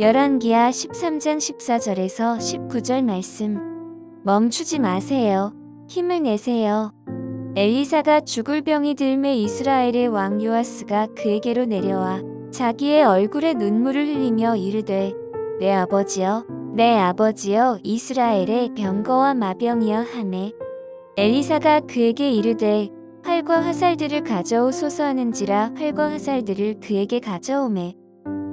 열왕기하 13장 14절에서 19절 말씀. 멈추지 마세요. 힘을 내세요. 엘리사가 죽을 병이 들매 이스라엘의 왕 요아스가 그에게로 내려와 자기의 얼굴에 눈물을 흘리며 이르되 내 아버지여 내 아버지여 이스라엘의 병거와 마병이여 하매 엘리사가 그에게 이르되 활과 화살들을 가져오소서 하는지라 활과 화살들을 그에게 가져오매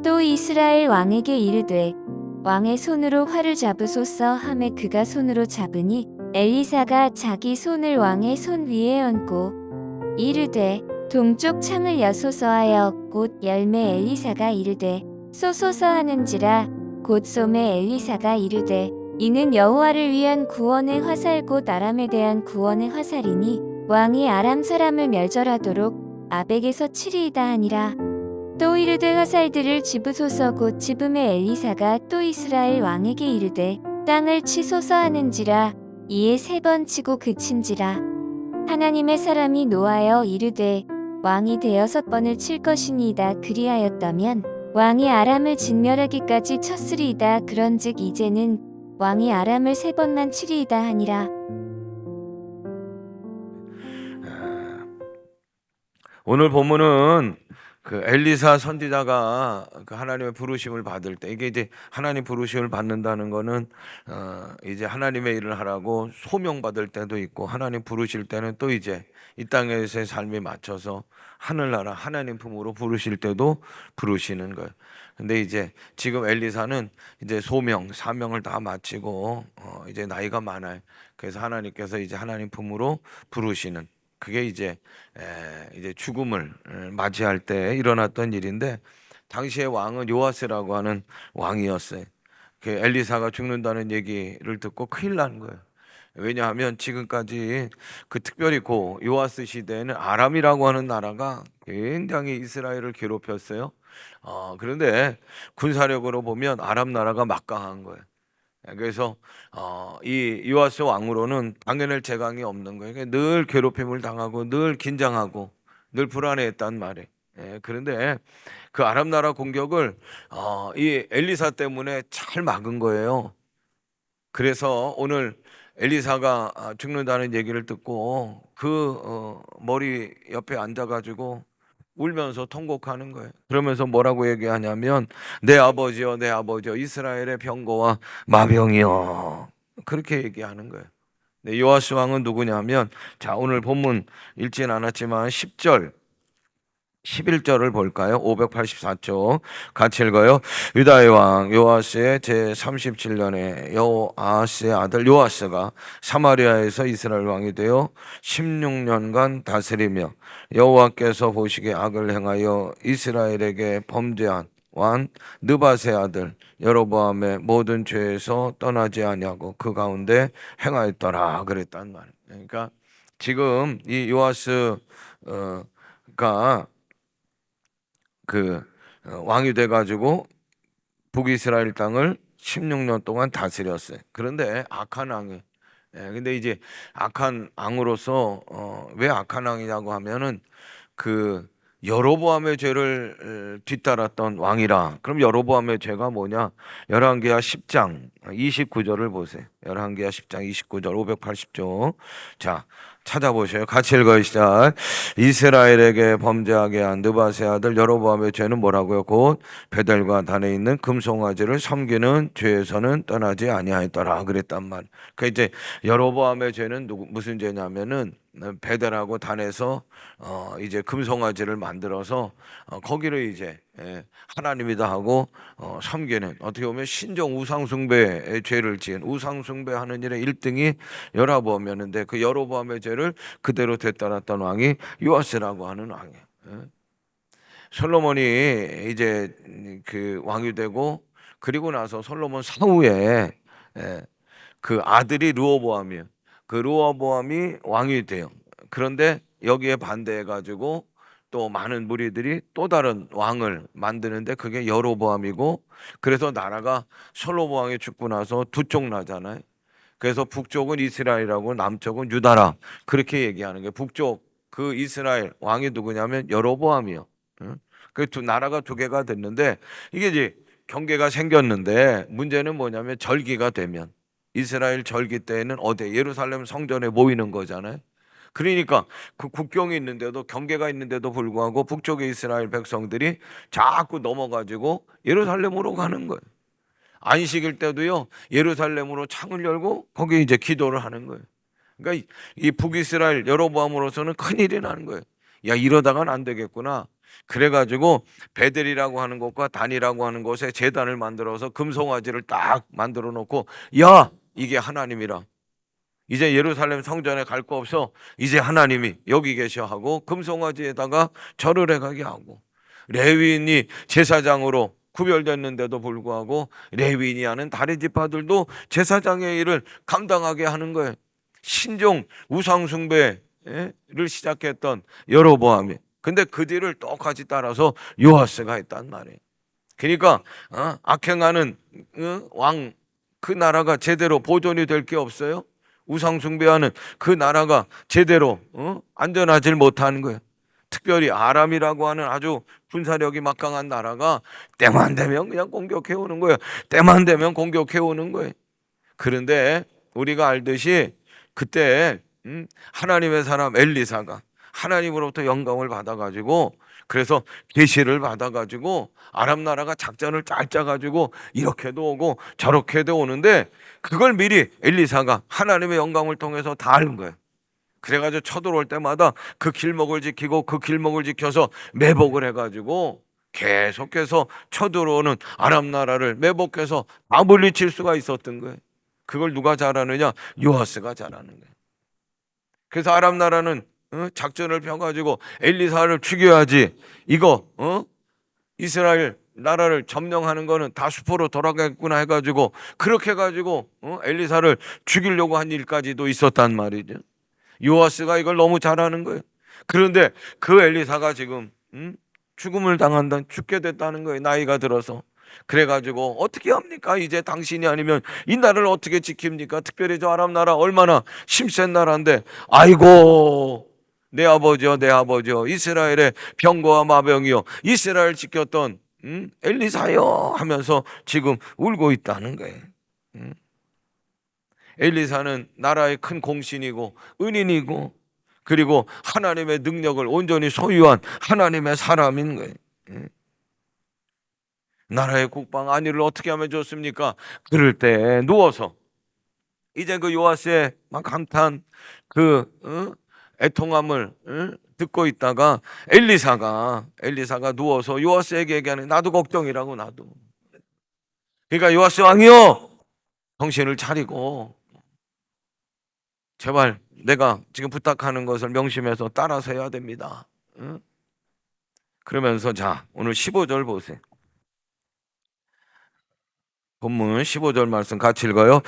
또 이스라엘 왕에게 이르되 왕의 손으로 활을 잡으소서 하매 그가 손으로 잡으니 엘리사가 자기 손을 왕의 손 위에 얹고 이르되 동쪽 창을 여소서 하여 곧 열매 엘리사가 이르되 쏘소서 하는지라. 곧 쏘매 엘리사가 이르되 이는 여호와를 위한 구원의 화살 곧 아람에 대한 구원의 화살이니 왕이 아람 사람을 멸절하도록 아벡에서 치리이다 하니라 또 이르되 화살들을 집으소서 곧 집음에 엘리사가 또 이스라엘 왕에게 이르되 땅을 치소서 하는지라 이에 세 번 치고 그친지라. 하나님의 사람이 노하여 이르되 왕이 대여섯 번을 칠 것이니이다 그리하였다면 왕이 아람을 진멸하기까지 쳤으리이다. 그런즉 이제는 왕이 아람을 세 번만 치리이다 하니라. 오늘 본문은 그 엘리사 선지자가 그 하나님의 부르심을 받을 때 이게 이제 하나님 부르심을 받는다는 거는 어 이제 하나님의 일을 하라고 소명 받을 때도 있고 하나님 부르실 때는 또 이제 이 땅에서의 삶에 맞춰서 하늘나라 하나님 품으로 부르실 때도 부르시는 거예요. 근데 이제 지금 엘리사는 이제 소명 사명을 다 마치고 어 이제 나이가 많아요. 그래서 하나님께서 이제 하나님 품으로 부르시는 그게 이제 에, 이제 죽음을 에, 맞이할 때 일어났던 일인데 당시의 왕은 요아스라고 하는 왕이었어요. 그 엘리사가 죽는다는 얘기를 듣고 큰일 난 거예요. 왜냐하면 지금까지 그 특별히 고 요아스 시대에는 아람이라고 하는 나라가 굉장히 이스라엘을 괴롭혔어요. 어, 그런데 군사력으로 보면 아람 나라가 막강한 거예요. 그래서 어, 이 요아스 왕으로는 당연할 재강이 없는 거예요. 그러니까 늘 괴롭힘을 당하고 늘 긴장하고 늘 불안해했단 말이에요. 예, 그런데 그 아랍 나라 공격을 어, 이 엘리사 때문에 잘 막은 거예요. 그래서 오늘 엘리사가 아, 죽는다는 얘기를 듣고 그 어, 머리 옆에 앉아가지고 울면서 통곡하는 거예요. 그러면서 뭐라고 얘기하냐면 내 아버지여 내 아버지여 이스라엘의 병거와 마병이여 그렇게 얘기하는 거예요. 네, 요아스 왕은 누구냐면 자 오늘 본문 읽진 않았지만 10절 11절을 볼까요? 584쪽 같이 읽어요. 유다의 왕 요아스의 제 37년에 요아스의 아들 요아스가 사마리아에서 이스라엘 왕이 되어 16년간 다스리며 여호와께서 보시기에 악을 행하여 이스라엘에게 범죄한 왕 느바세 아들 여로보암의 모든 죄에서 떠나지 아니하고 그 가운데 행하였더라 그랬단 말이에요. 그러니까 지금 이 요아스가 그 어, 왕이 돼 가지고 북이스라엘 땅을 16년 동안 다스렸어요. 그런데 악한 왕이 예, 근데 이제 악한 왕으로서 어, 왜 악한 왕이냐고 하면은 그 여로보암의 죄를 어, 뒤따랐던 왕이라. 그럼 여로보암의 죄가 뭐냐? 열왕기하 10장 29절을 보세요. 열왕기하 10장 29절 580조. 자, 찾아보세요. 같이 읽어요. 시작. 이스라엘에게 범죄하게 한 느바세 아들 여로보암의 죄는 뭐라고요? 곧 베델과 단에 있는 금송아지를 섬기는 죄에서는 떠나지 아니하였더라. 그랬단 말. 그 이제 여로보암의 죄는 누구 무슨 죄냐면은 베델하고 단에서 어 이제 금송아지를 만들어서 어 거기를 이제 예, 하나님이다 하고 어 섬기는 어떻게 보면 신정 우상 숭배의 죄를 지은 우상 숭배하는 일의 1등이 여로보암이었는데 그 여로보암의 죄를 그대로 되따랐던 왕이 요아스라고 하는 왕이에요. 예. 솔로몬이 이제 그 왕이 되고 그리고 나서 솔로몬 사후에 예, 그 아들이 르호보암이에요. 그 르호보암이 왕이 돼요. 그런데 여기에 반대해 가지고 또 많은 무리들이 또 다른 왕을 만드는데 그게 여로보암이고 그래서 나라가 솔로몬 왕이 죽고 나서 두 쪽 나잖아요. 그래서 북쪽은 이스라엘이라고 남쪽은 유다라 그렇게 얘기하는 게 북쪽 그 이스라엘 왕이 누구냐면 여로보암이요. 그 두 나라가 두 개가 됐는데 이게 이제 경계가 생겼는데 문제는 뭐냐면 절기가 되면 이스라엘 절기 때에는 어디 예루살렘 성전에 모이는 거잖아요. 그러니까 그 국경이 있는데도 경계가 있는데도 불구하고 북쪽의 이스라엘 백성들이 자꾸 넘어가지고 예루살렘으로 가는 거예요. 안식일 때도요 예루살렘으로 창을 열고 거기 이제 기도를 하는 거예요. 그러니까 이, 이 북이스라엘 여로보암으로서는 큰 일이 나는 거예요. 야 이러다간 안 되겠구나. 그래가지고 베델이라고 하는 곳과 단이라고 하는 곳에 제단을 만들어서 금송아지를 딱 만들어 놓고 야 이게 하나님이라. 이제 예루살렘 성전에 갈 거 없어. 이제 하나님이 여기 계셔 하고 금송아지에다가 절을 해가게 하고 레위인이 제사장으로 구별됐는데도 불구하고 레위인이 하는 다른 지파들도 제사장의 일을 감당하게 하는 거예요. 신종 우상 숭배를 시작했던 여로보암이 근데 그 뒤를 똑같이 따라서 요아스가 했단 말이에요. 그러니까 어? 악행하는 어? 왕 그 나라가 제대로 보존이 될 게 없어요. 우상 숭배하는 그 나라가 제대로 어? 안전하지 못하는 거예요. 특별히 아람이라고 하는 아주 군사력이 막강한 나라가 때만 되면 그냥 공격해 오는 거예요. 때만 되면 공격해 오는 거예요. 그런데 우리가 알듯이 그때 음, 하나님의 사람 엘리사가 하나님으로부터 영감을 받아가지고 그래서 계시를 받아가지고 아람 나라가 작전을 잘 짜가지고 이렇게도 오고 저렇게도 오는데 그걸 미리 엘리사가 하나님의 영감을 통해서 다 아는 거예요. 그래가지고 쳐들어올 때마다 그 길목을 지키고 그 길목을 지켜서 매복을 해가지고 계속해서 쳐들어오는 아람 나라를 매복해서 다 물리칠 수가 있었던 거예요. 그걸 누가 잘하느냐? 요아스가 잘하는 거예요. 그래서 아람 나라는 어? 작전을 펴가지고 엘리사를 죽여야지. 이거 어? 이스라엘 나라를 점령하는 거는 다 수포로 돌아가겠구나 해가지고 그렇게 해가지고 어? 엘리사를 죽이려고 한 일까지도 있었단 말이죠. 요아스가 이걸 너무 잘하는 거예요. 그런데 그 엘리사가 지금 음? 죽음을 당한다, 죽게 됐다는 거예요. 나이가 들어서. 그래가지고 어떻게 합니까? 이제 당신이 아니면 이 나라를 어떻게 지킵니까? 특별히 저 아랍 나라 얼마나 힘센 나라인데, 아이고 내 아버지요, 내 아버지요, 이스라엘의 병거와 마병이요, 이스라엘 지켰던 음? 엘리사요 하면서 지금 울고 있다는 거예요. 음? 엘리사는 나라의 큰 공신이고 은인이고 그리고 하나님의 능력을 온전히 소유한 하나님의 사람인 거예요. 음? 나라의 국방 안위를 어떻게 하면 좋습니까? 그럴 때 누워서 이제 그 요아스의 막 감탄 그 어? 애통함을 어? 듣고 있다가 엘리사가 엘리사가 누워서 요아스에게 얘기하는 나도 걱정이라고 나도 그러니까 요아스 왕이요 정신을 차리고 제발 내가 지금 부탁하는 것을 명심해서 따라서 해야 됩니다. 응? 그러면서 자 오늘 15절 보세요. 본문 15절 말씀 같이 읽어요.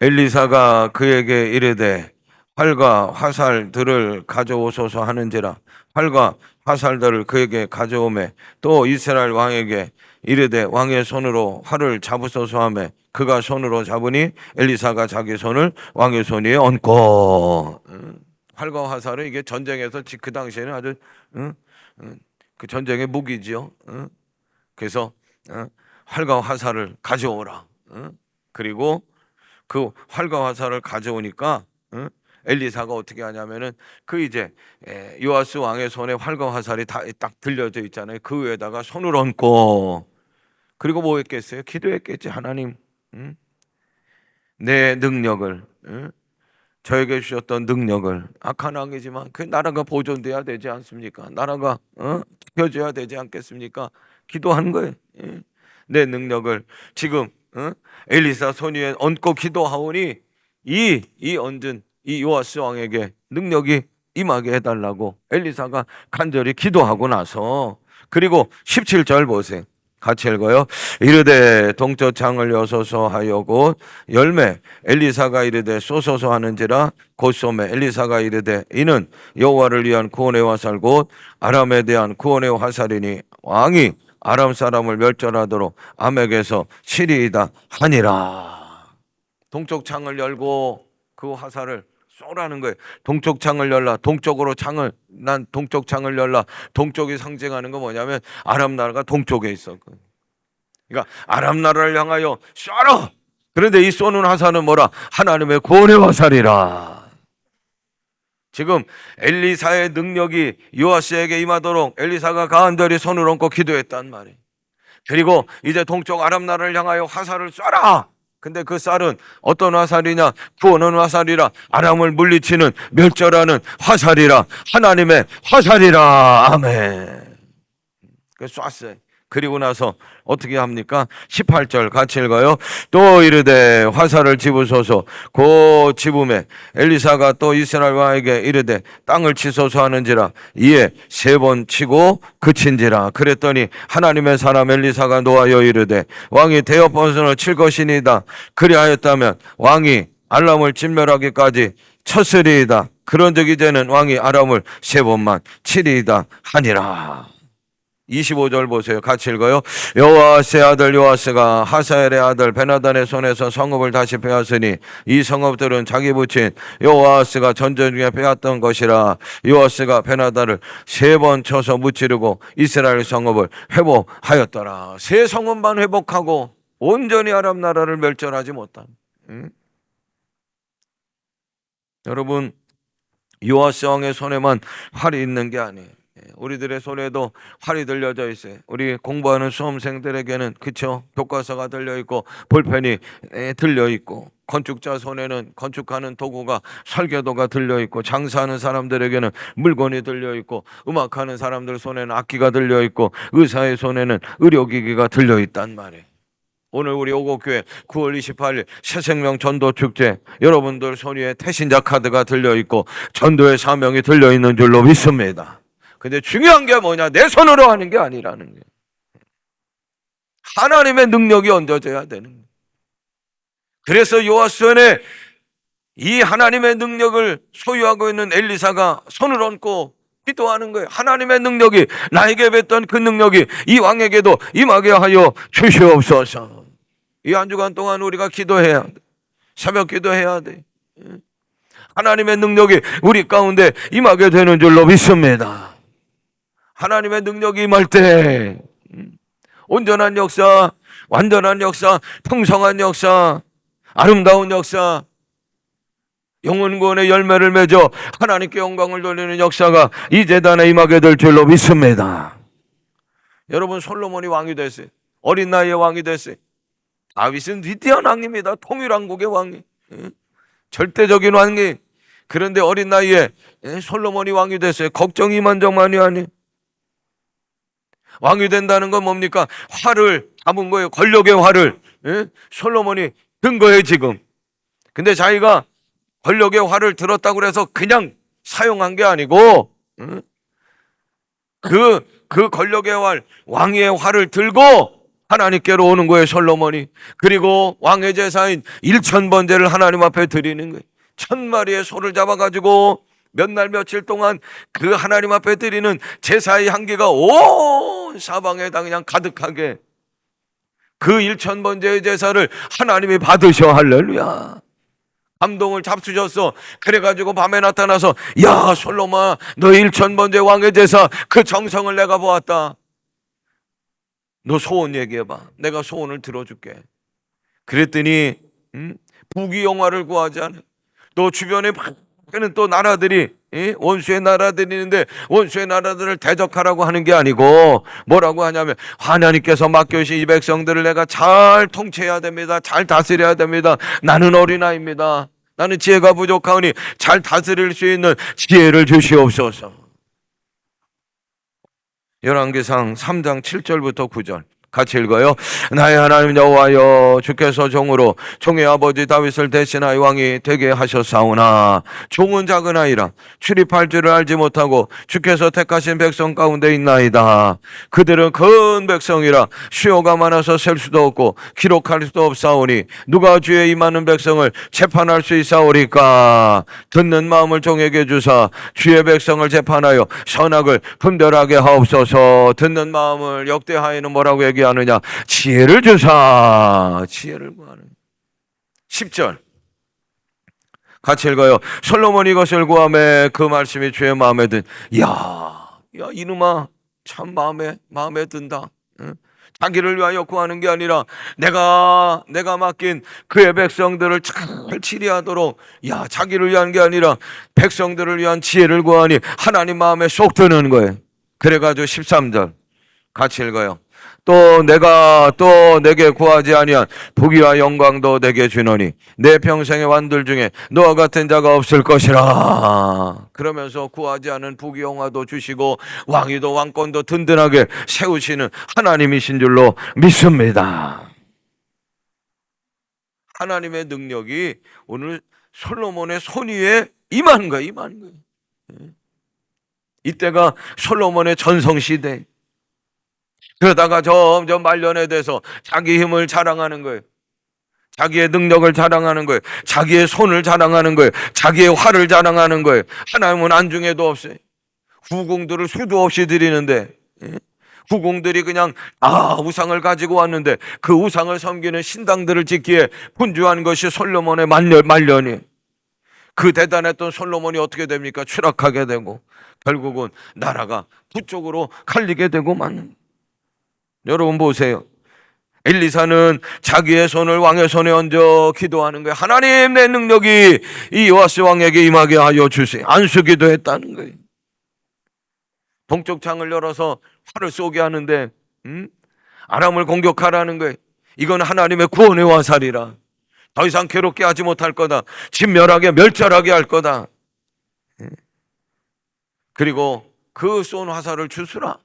엘리사가 그에게 이르되 활과 화살들을 가져오소서 하는지라 활과 화살들을 그에게 가져오매 또 이스라엘 왕에게 이르되 왕의 손으로 활을 잡으소서 하매 그가 손으로 잡으니 엘리사가 자기 손을 왕의 손 위에 얹고 응? 활과 화살은 이게 전쟁에서 지- 그 당시에는 아주? 그 전쟁의 무기지요. 응? 그래서 응? 활과 화살을 가져오라. 응? 그리고 그 활과 화살을 가져오니까 응? 엘리사가 어떻게 하냐면은 그 이제 에, 요아스 왕의 손에 활과 화살이 다 딱 들려져 있잖아요. 그 위에다가 손을 얹고 그리고 뭐 했겠어요? 기도했겠지 하나님. 응? 내 능력을 응? 저에게 주셨던 능력을 악한 왕이지만 그 나라가 보존돼야 되지 않습니까? 나라가 어? 지켜져야 되지 않겠습니까? 기도하는 거예요. 예. 내 능력을 지금 어? 엘리사 손 위에 얹고 기도하오니 이 이 얹은 이 요아스 왕에게 능력이 임하게 해달라고 엘리사가 간절히 기도하고 나서 그리고 17절 보세요. 같이 읽어요. 이르되 동쪽 창을 여소서 하여 곧 열매 엘리사가 이르되 쏘소서 하는지라 곧 쏘매 엘리사가 이르되 이는 여호와를 위한 구원의 화살 곧 아람에 대한 구원의 화살이니 왕이 아람 사람을 멸절하도록 암에게서 시리이다 하니라. 동쪽 창을 열고 그 화살을 쏘라는 거예요. 동쪽 창을 열라. 동쪽으로 창을 난 동쪽 창을 열라. 동쪽이 상징하는 거 뭐냐면 아람 나라가 동쪽에 있었거든요. 그러니까 아람 나라를 향하여 쏴라. 그런데 이 쏘는 화살은 뭐라? 하나님의 구원의 화살이라. 지금 엘리사의 능력이 요아스에게 임하도록 엘리사가 간절히 손을 얹고 기도했단 말이에요. 그리고 이제 동쪽 아람 나라를 향하여 화살을 쏴라. 근데 그 쌀은 어떤 화살이냐? 구원은 화살이라 아람을 물리치는 멸절하는 화살이라 하나님의 화살이라 아멘. 그 쐈어요. 그리고 나서 어떻게 합니까? 18절 같이 읽어요. 또 이르되 화살을 집으소서. 그 집음에 엘리사가 또 이스라엘 왕에게 이르되 땅을 치소서 하는지라. 이에 세 번 치고 그친지라. 그랬더니 하나님의 사람 엘리사가 노하여 이르되 왕이 대여 번선을 칠 것이니이다. 그리하였다면 왕이 알람을 진멸하기까지 쳤으리이다. 그런 적 이제는 왕이 아람을 세 번만 치리이다 하니라 25절 보세요. 같이 읽어요. 여호와스의 아들 요아스가 하사엘의 아들 베나단의 손에서 성읍을 다시 빼앗으니 이 성읍들은 자기 부친 여호와스가 전전 중에 빼앗던 것이라 요아스가 베나단을 세 번 쳐서 무찌르고 이스라엘 성읍을 회복하였더라. 세 성읍만 회복하고 온전히 아랍 나라를 멸절하지 못한. 응? 여러분 요아스 왕의 손에만 활이 있는 게 아니에요. 예, 우리들의 손에도 활이 들려져 있어요. 우리 공부하는 수험생들에게는 그쵸 교과서가 들려 있고 볼펜이 에, 들려 있고 건축자 손에는 건축하는 도구가 설계도가 들려 있고 장사하는 사람들에게는 물건이 들려 있고 음악하는 사람들 손에는 악기가 들려 있고 의사의 손에는 의료기기가 들려 있단 말이에요. 오늘 우리 오곡교회 9월 28일 새생명 전도 축제 여러분들 손 위에 태신자 카드가 들려 있고 전도의 사명이 들려 있는 줄로 믿습니다. 근데 중요한 게 뭐냐? 내 손으로 하는 게 아니라는 거예요. 하나님의 능력이 얹어져야 되는 거예요. 그래서 요아스원에 이 하나님의 능력을 소유하고 있는 엘리사가 손을 얹고 기도하는 거예요. 하나님의 능력이 나에게 뱉던 그 능력이 이 왕에게도 임하게 하여 주시옵소서. 이 한 주간 동안 우리가 기도해야 돼. 새벽 기도해야 돼. 하나님의 능력이 우리 가운데 임하게 되는 줄로 믿습니다. 하나님의 능력이 임할 때 음, 온전한 역사, 완전한 역사, 풍성한 역사, 아름다운 역사, 영혼구원의 열매를 맺어 하나님께 영광을 돌리는 역사가 이 재단에 임하게 될 줄로 믿습니다. 여러분 솔로몬이 왕이 됐어요. 어린 나이에 왕이 됐어요. 다윗은 위대한 왕입니다. 통일왕국의 왕이. 예? 절대적인 왕이. 그런데 어린 나이에 예? 솔로몬이 왕이 됐어요. 걱정이 만정만이 아니. 왕이 된다는 건 뭡니까? 활을 잡은 거예요. 권력의 활을. 예? 솔로몬이 든 거예요, 지금. 근데 자기가 권력의 활을 들었다고 해서 그냥 사용한 게 아니고, 응? 그, 그 권력의 활, 왕의 활을 들고 하나님께로 오는 거예요, 솔로몬이. 그리고 왕의 제사인 일천 번제를 하나님 앞에 드리는 거예요. 천 마리의 소를 잡아가지고 몇 날 며칠 동안 그 하나님 앞에 드리는 제사의 향기가 온 사방에 다 그냥 가득하게 그 일천번제의 제사를 하나님이 받으셔, 할렐루야. 감동을 잡수셨어. 그래가지고 밤에 나타나서 야 솔로몬 너 일천 번째 왕의 제사 그 정성을 내가 보았다. 너 소원 얘기해봐. 내가 소원을 들어줄게. 그랬더니 음? 부귀 영화를 구하지 않아. 또 주변에 많은 또 나라들이 예? 원수의 나라들이 있는데 원수의 나라들을 대적하라고 하는 게 아니고 뭐라고 하냐면 하나님께서 맡겨주신 이 백성들을 내가 잘 통치해야 됩니다. 잘 다스려야 됩니다. 나는 어린아이입니다. 나는 지혜가 부족하오니 잘 다스릴 수 있는 지혜를 주시옵소서. 열왕기상 3장 7절부터 9절 같이 읽어요. 나의 하나님 여호와여 주께서 종으로 종의 아버지 다윗을 대신하여 왕이 되게 하셨사오나 종은 작은 아이라 출입할 줄을 알지 못하고 주께서 택하신 백성 가운데 있나이다. 그들은 큰 백성이라 수요가 많아서 셀 수도 없고 기록할 수도 없사오니 누가 주의 임하는 백성을 재판할 수 있사오리까 듣는 마음을 종에게 주사 주의 백성을 재판하여 선악을 분별하게 하옵소서 듣는 마음을 역대하에는 뭐라고 얘기하 느냐 지혜를 주사 지혜를 구하는 10절 같이 읽어요. 솔로몬이 이것을 구함에 그 말씀이 주의 마음에 든. 야, 야 이놈아 참 마음에 마음에 든다. 응? 자기를 위하여 구하는 게 아니라 내가 내가 맡긴 그의 백성들을 잘 치리하도록 야 자기를 위한 게 아니라 백성들을 위한 지혜를 구하니 하나님 마음에 쏙 드는 거예요. 그래가지고 13절 같이 읽어요. 또 내가 또 내게 구하지 아니한 부귀와 영광도 내게 주노니 내 평생의 완들 중에 너와 같은 자가 없을 것이라 그러면서 구하지 않은 부귀 영화도 주시고 왕위도 왕권도 든든하게 세우시는 하나님이신 줄로 믿습니다. 하나님의 능력이 오늘 솔로몬의 손 위에 임한 거예요, 임한 거예요. 예. 이때가 솔로몬의 전성 시대. 그러다가 점점 말년에 돼서 자기 힘을 자랑하는 거예요. 자기의 능력을 자랑하는 거예요. 자기의 손을 자랑하는 거예요. 자기의 활을 자랑하는 거예요. 하나님은 안중에도 없어요. 후궁들을 수도 없이 드리는데 예? 후궁들이 그냥 아 우상을 가지고 왔는데 그 우상을 섬기는 신당들을 짓기에 분주한 것이 솔로몬의 말년, 말년이 그 대단했던 솔로몬이 어떻게 됩니까? 추락하게 되고 결국은 나라가 북쪽으로 갈리게 되고 마는 여러분 보세요. 엘리사는 자기의 손을 왕의 손에 얹어 기도하는 거예요. 하나님 내 능력이 이 요아스 왕에게 임하게 하여 주세요. 안수 기도 했다는 거예요. 동쪽 창을 열어서 활을 쏘게 하는데 음? 아람을 공격하라는 거예요. 이건 하나님의 구원의 화살이라. 더 이상 괴롭게 하지 못할 거다. 진멸하게 멸절하게 할 거다. 예. 그리고 그 쏜 화살을 주수라.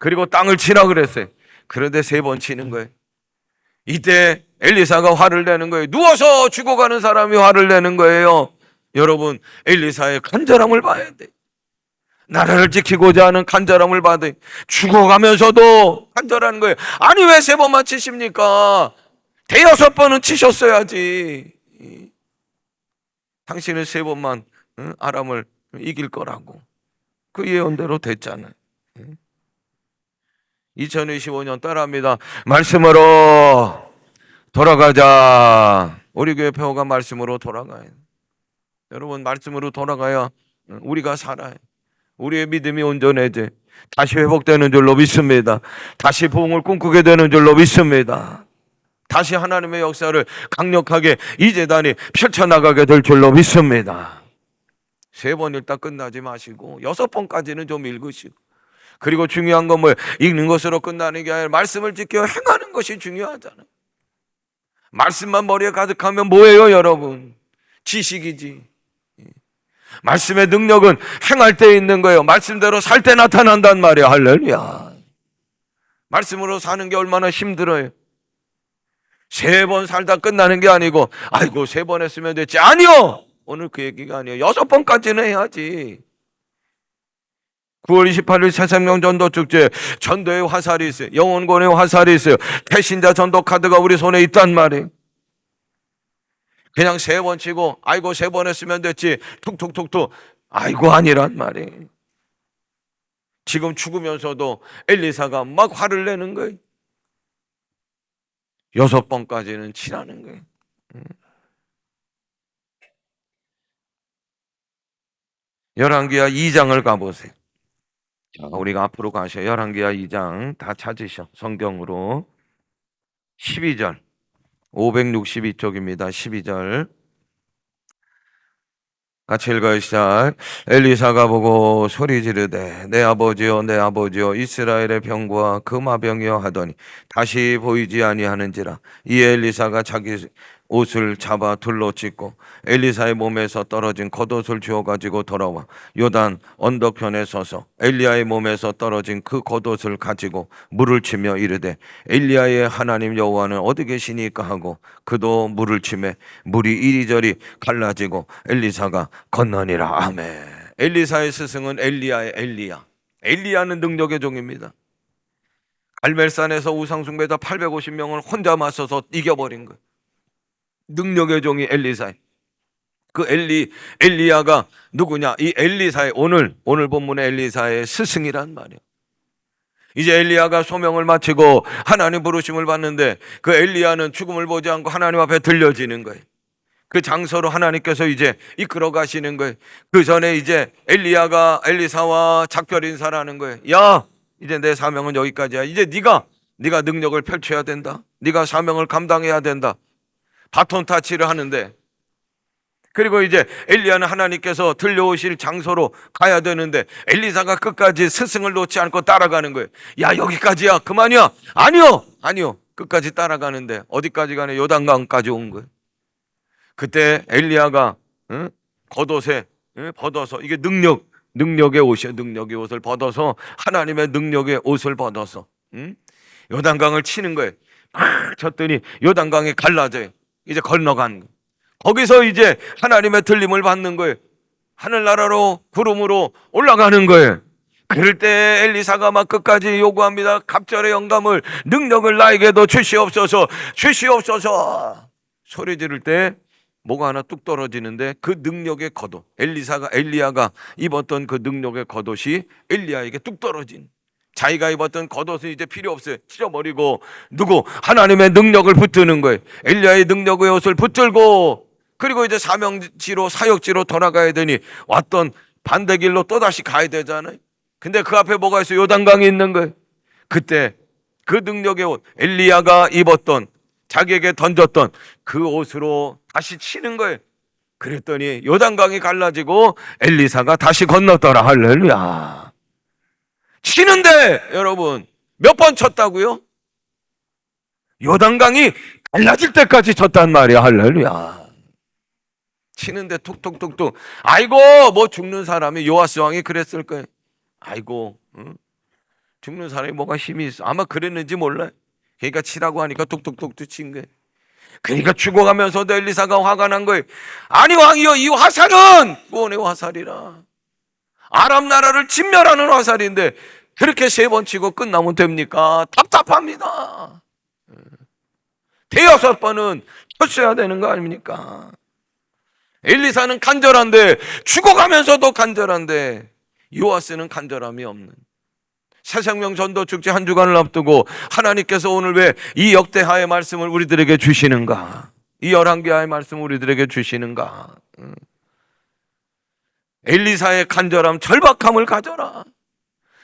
그리고 땅을 치라 그랬어요. 그런데 세 번 치는 거예요. 이때 엘리사가 화를 내는 거예요. 누워서 죽어가는 사람이 화를 내는 거예요. 여러분, 엘리사의 간절함을 봐야 돼. 나라를 지키고자 하는 간절함을 받아 죽어가면서도 간절하는 거예요. 아니 왜 세 번만 치십니까? 대여섯 번은 치셨어야지. 당신은 세 번만 응? 아람을 이길 거라고 그 예언대로 됐잖아요. 2025년 따라합니다. 말씀으로 돌아가자. 우리 교회 표가 말씀으로 돌아가요. 여러분 말씀으로 돌아가야 우리가 살아요. 우리의 믿음이 온전해져. 다시 회복되는 줄로 믿습니다. 다시 부흥을 꿈꾸게 되는 줄로 믿습니다. 다시 하나님의 역사를 강력하게 이 재단이 펼쳐나가게 될 줄로 믿습니다. 세번 읽다 끝나지 마시고 여섯 번까지는 좀 읽으시고 그리고 중요한 건 뭐예요? 읽는 것으로 끝나는 게 아니라 말씀을 지켜 행하는 것이 중요하잖아요. 말씀만 머리에 가득하면 뭐예요, 여러분? 지식이지. 말씀의 능력은 행할 때 있는 거예요. 말씀대로 살 때 나타난단 말이에요. 할렐루야. 말씀으로 사는 게 얼마나 힘들어요. 세 번 살다 끝나는 게 아니고, 아이고, 세 번 했으면 됐지. 아니요! 오늘 그 얘기가 아니에요. 여섯 번까지는 해야지. 9월 28일 새생명 전도 축제 전도의 화살이 있어요. 영혼권의 화살이 있어요. 태신자 전도 카드가 우리 손에 있단 말이에요. 그냥 세 번 치고 아이고 세 번 했으면 됐지 툭툭툭툭 아이고 아니란 말이에요. 지금 죽으면서도 엘리사가 막 화를 내는 거예요. 여섯 번까지는 치라는 거예요. 음. 열왕기하 2장을 가보세요. 자, 우리가 앞으로 가셔. 열왕기하 2장 다 찾으셔. 성경으로 12절. 562쪽입니다. 12절. 같이 읽어요. 시작. 엘리사가 보고 소리 지르되 내 아버지여 내 아버지여 이스라엘의 병과 금화병이여 하더니 다시 보이지 아니하는지라 이 엘리사가 자기 옷을 잡아 둘러 찢고 엘리사의 몸에서 떨어진 겉옷을 주워 가지고 돌아와 요단 언덕편에 서서 엘리야의 몸에서 떨어진 그 겉옷을 가지고 물을 치며 이르되 엘리야의 하나님 여호와는 어디 계시니까 하고 그도 물을 치매 물이 이리저리 갈라지고 엘리사가 건너니라 아멘. 엘리사의 스승은 엘리야의 엘리야. 엘리야는 능력의 종입니다. 갈멜산에서 우상숭배자 850명을 혼자 맞서서 이겨버린 거예요. 능력의 종이 엘리사. 그 엘리 엘리야가 누구냐? 이 엘리사의 오늘 오늘 본문의 엘리사의 스승이란 말이에요. 이제 엘리야가 소명을 마치고 하나님 부르심을 받는데 그 엘리야는 죽음을 보지 않고 하나님 앞에 들려지는 거예요. 그 장소로 하나님께서 이제 이끌어 가시는 거예요. 그 전에 이제 엘리야가 엘리사와 작별 인사를 하는 거예요. 야, 이제 내 사명은 여기까지야. 이제 네가 네가 능력을 펼쳐야 된다. 네가 사명을 감당해야 된다. 바톤 타치를 하는데 그리고 이제 엘리야는 하나님께서 들려오실 장소로 가야 되는데 엘리사가 끝까지 스승을 놓지 않고 따라가는 거예요. 야 여기까지야 그만이야. 아니요 아니요 끝까지 따라가는데 어디까지 가네 요단강까지 온 거예요. 그때 엘리야가 응? 겉옷에 응? 벗어서 이게 능력 능력의 옷이야 능력의 옷을 벗어서 하나님의 능력의 옷을 벗어서 응? 요단강을 치는 거예요. 막 쳤더니 요단강이 갈라져요. 이제 건너간 거. 거기서 이제 하나님의 들림을 받는 거예요. 하늘나라로 구름으로 올라가는 거예요. 그럴 때 엘리사가 막 끝까지 요구합니다. 갑절의 영감을 능력을 나에게도 주시옵소서 주시옵소서 소리 지를 때 뭐가 하나 뚝 떨어지는데 그 능력의 겉옷 엘리사가 엘리야가 입었던 그 능력의 겉옷이 엘리야에게 뚝 떨어진 자기가 입었던 겉옷은 이제 필요 없어요. 찢어버리고 누구 하나님의 능력을 붙드는 거예요. 엘리야의 능력의 옷을 붙들고 그리고 이제 사명지로 사역지로 돌아가야 되니 왔던 반대길로 또 다시 가야 되잖아요. 근데 그 앞에 뭐가 있어요? 요단강이 있는 거예요. 그때 그 능력의 옷 엘리야가 입었던 자기에게 던졌던 그 옷으로 다시 치는 거예요. 그랬더니 요단강이 갈라지고 엘리사가 다시 건넜더라. 할렐루야. 치는데 여러분 몇 번 쳤다고요? 요단강이 갈라질 때까지 쳤단 말이야. 할렐루야. 치는데 툭툭툭툭. 아이고 뭐 죽는 사람이 요아스 왕이 그랬을 거예요. 아이고 응? 죽는 사람이 뭐가 힘이 있어. 아마 그랬는지 몰라요. 그러니까 치라고 하니까 툭툭툭툭 친 거예요. 그러니까 죽어가면서도 엘리사가 화가 난 거예요. 아니 왕이여 이 화살은 구원의 화살이라. 아랍 나라를 진멸하는 화살인데 그렇게 세 번 치고 끝나면 됩니까? 답답합니다. 대여섯 번은 쳤어야 되는 거 아닙니까? 엘리사는 간절한데 죽어가면서도 간절한데 요아스는 간절함이 없는 새생명 전도 축제 한 주간을 앞두고 하나님께서 오늘 왜 이 역대하의 말씀을 우리들에게 주시는가? 이 열왕기하의 말씀을 우리들에게 주시는가? 응. 엘리사의 간절함, 절박함을 가져라.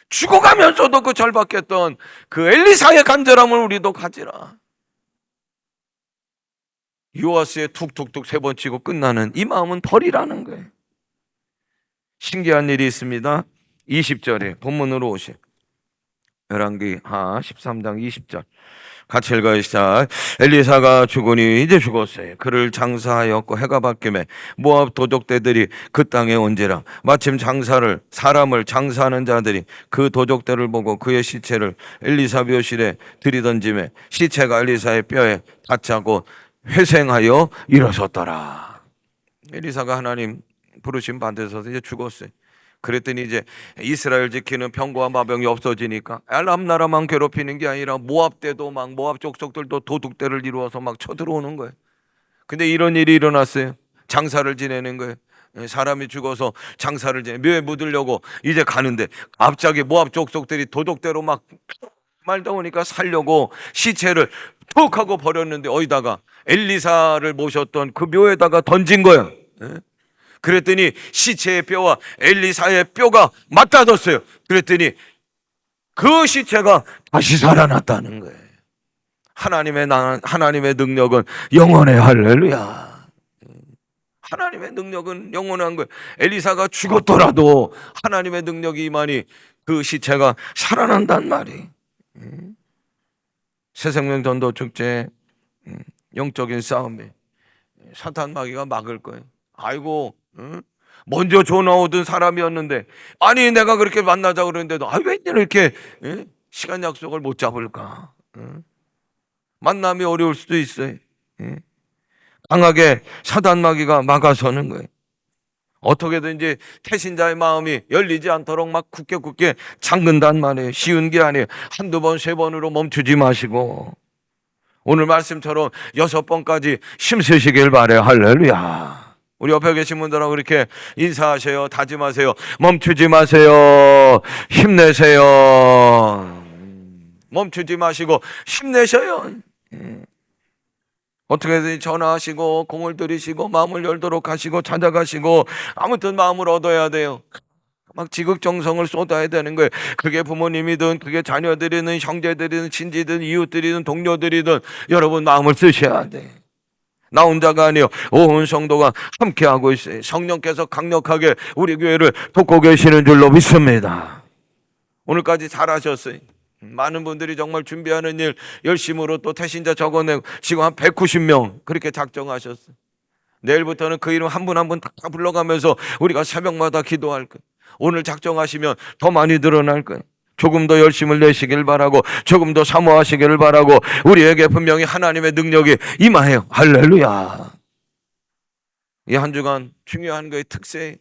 죽어가면서도 그 절박했던 그 엘리사의 간절함을 우리도 가지라. 요아스의 툭툭툭 세 번 치고 끝나는 이 마음은 벌이라는 거예요. 신기한 일이 있습니다. 20절에 본문으로 오시. 열왕기 하 13장 20절. 같이 읽어요 시작. 엘리사가 죽으니 이제 죽었어요. 그를 장사하였고 해가 바뀌매 모압 도적대들이 그 땅에 온지라 마침 장사를 사람을 장사하는 자들이 그 도적대를 보고 그의 시체를 엘리사 묘실에 들이던짐에 시체가 엘리사의 뼈에 닿자고 회생하여 일어섰더라. 엘리사가 하나님 부르심 받으셔서 이제 죽었어요 그랬더니 이제 이스라엘 지키는 병과 마병이 없어지니까 알람 나라만 괴롭히는 게 아니라 모압 때도 막 모압 족속들도 도둑대를 이루어서 막 쳐들어오는 거예요. 근데 이런 일이 일어났어요. 장사를 지내는 거예요. 예, 사람이 죽어서 장사를 지내 묘에 묻으려고 이제 가는데 갑자기 모압 족속들이 도둑대로 막 말다 보니까 살려고 시체를 툭 하고 버렸는데 어디다가 엘리사를 모셨던 그 묘에다가 던진 거예요. 예? 그랬더니 시체의 뼈와 엘리사의 뼈가 맞닿았어요. 그랬더니 그 시체가 다시 살아났다는 거예요. 하나님의 나, 하나님의 능력은 영원해 할렐루야. 하나님의 능력은 영원한 거예요. 엘리사가 죽었더라도 하나님의 능력이 임하니 그 시체가 살아난단 말이. 새생명 전도 축제 음, 영적인 싸움에 사탄 마귀가 막을 거예요. 아이고 응? 먼저 전화 오던 사람이었는데 아니 내가 그렇게 만나자 그러는데도 아 왜 이렇게 응? 시간 약속을 못 잡을까? 응? 만남이 어려울 수도 있어요. 응? 강하게 사단 마귀가 막아서는 거예요. 어떻게든지 태신자의 마음이 열리지 않도록 막 굳게 굳게 잠근단 말이에요. 쉬운 게 아니에요. 한두 번, 세 번으로 멈추지 마시고 오늘 말씀처럼 여섯 번까지 힘쓰시길 바래요. 할렐루야. 우리 옆에 계신 분들하고 이렇게 인사하세요. 다짐하세요. 멈추지 마세요. 힘내세요. 멈추지 마시고 힘내셔요. 예. 어떻게든 전화하시고 공을 들이시고 마음을 열도록 하시고 찾아가시고 아무튼 마음을 얻어야 돼요. 막 지극정성을 쏟아야 되는 거예요. 그게 부모님이든 그게 자녀들이든 형제들이든 친지든 이웃들이든 동료들이든 여러분 마음을 쓰셔야 돼. 나 혼자가 아니요. 온 성도가 함께 하고 있어요. 성령께서 강력하게 우리 교회를 돕고 계시는 줄로 믿습니다. 오늘까지 잘하셨어요. 많은 분들이 정말 준비하는 일 열심으로 또 태신자 적어내고 지금 한 190명 그렇게 작정하셨어요. 내일부터는 그 이름 한 분 한 분 다 불러가면서 우리가 새벽마다 기도할 거예요. 오늘 작정하시면 더 많이 늘어날 거예요. 조금 더 열심을 내시길 바라고 조금 더 사모하시기를 바라고 우리에게 분명히 하나님의 능력이 임하여요. 할렐루야. 이 한 주간 중요한 거의 특세.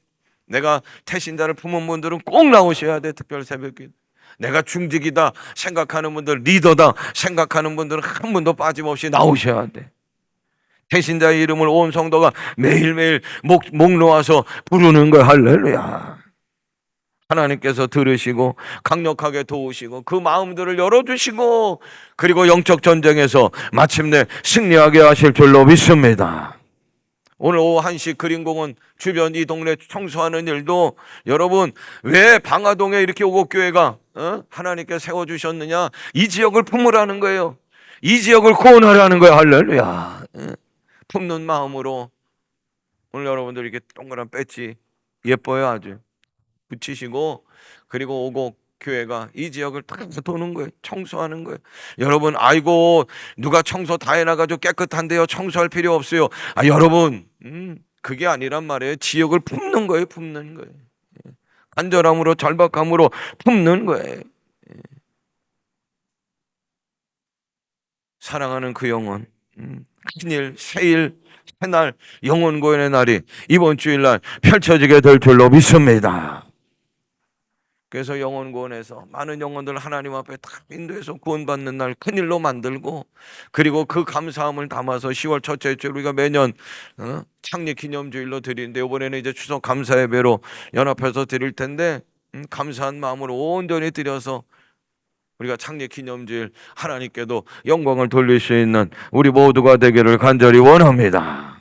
내가 태신자를 품은 분들은 꼭 나오셔야 돼. 특별 새벽기. 내가 중직이다 생각하는 분들, 리더다 생각하는 분들은 한 분도 빠짐없이 나오셔야 돼. 태신자의 이름을 온 성도가 매일매일 목, 목 놓아서 부르는 거야. 할렐루야. 하나님께서 들으시고 강력하게 도우시고 그 마음들을 열어주시고 그리고 영적 전쟁에서 마침내 승리하게 하실 줄로 믿습니다. 오늘 오후 1시 그린공원 주변 이 동네 청소하는 일도 여러분 왜 방화동에 이렇게 오곡교회가 어? 하나님께 세워주셨느냐 이 지역을 품으라는 거예요. 이 지역을 구원하라는 거예요. 할렐루야. 예. 품는 마음으로 오늘 여러분들 이렇게 동그란 배지 예뻐요 아주 붙이시고 그리고 오곡 교회가 이 지역을 다 도는 거예요. 청소하는 거예요. 여러분, 아이고, 누가 청소 다 해놔가지고 깨끗한데요. 청소할 필요 없어요. 아, 여러분, 음, 그게 아니란 말이에요. 지역을 품는 거예요. 품는 거예요. 예. 간절함으로, 절박함으로 품는 거예요. 예. 사랑하는 그 영혼, 음, 큰일, 새일, 새날, 영혼 고연의 날이 이번 주일날 펼쳐지게 될 줄로 믿습니다. 그래서 영혼 구원에서 많은 영혼들 하나님 앞에 다 인도해서 구원받는 날 큰일로 만들고 그리고 그 감사함을 담아서 10월 첫째 주 우리가 매년 어? 창립 기념주일로 드리는데 이번에는 이제 추석 감사 예배로 연합해서 드릴 텐데 음, 감사한 마음으로 온전히 드려서 우리가 창립 기념주일 하나님께도 영광을 돌릴 수 있는 우리 모두가 되기를 간절히 원합니다.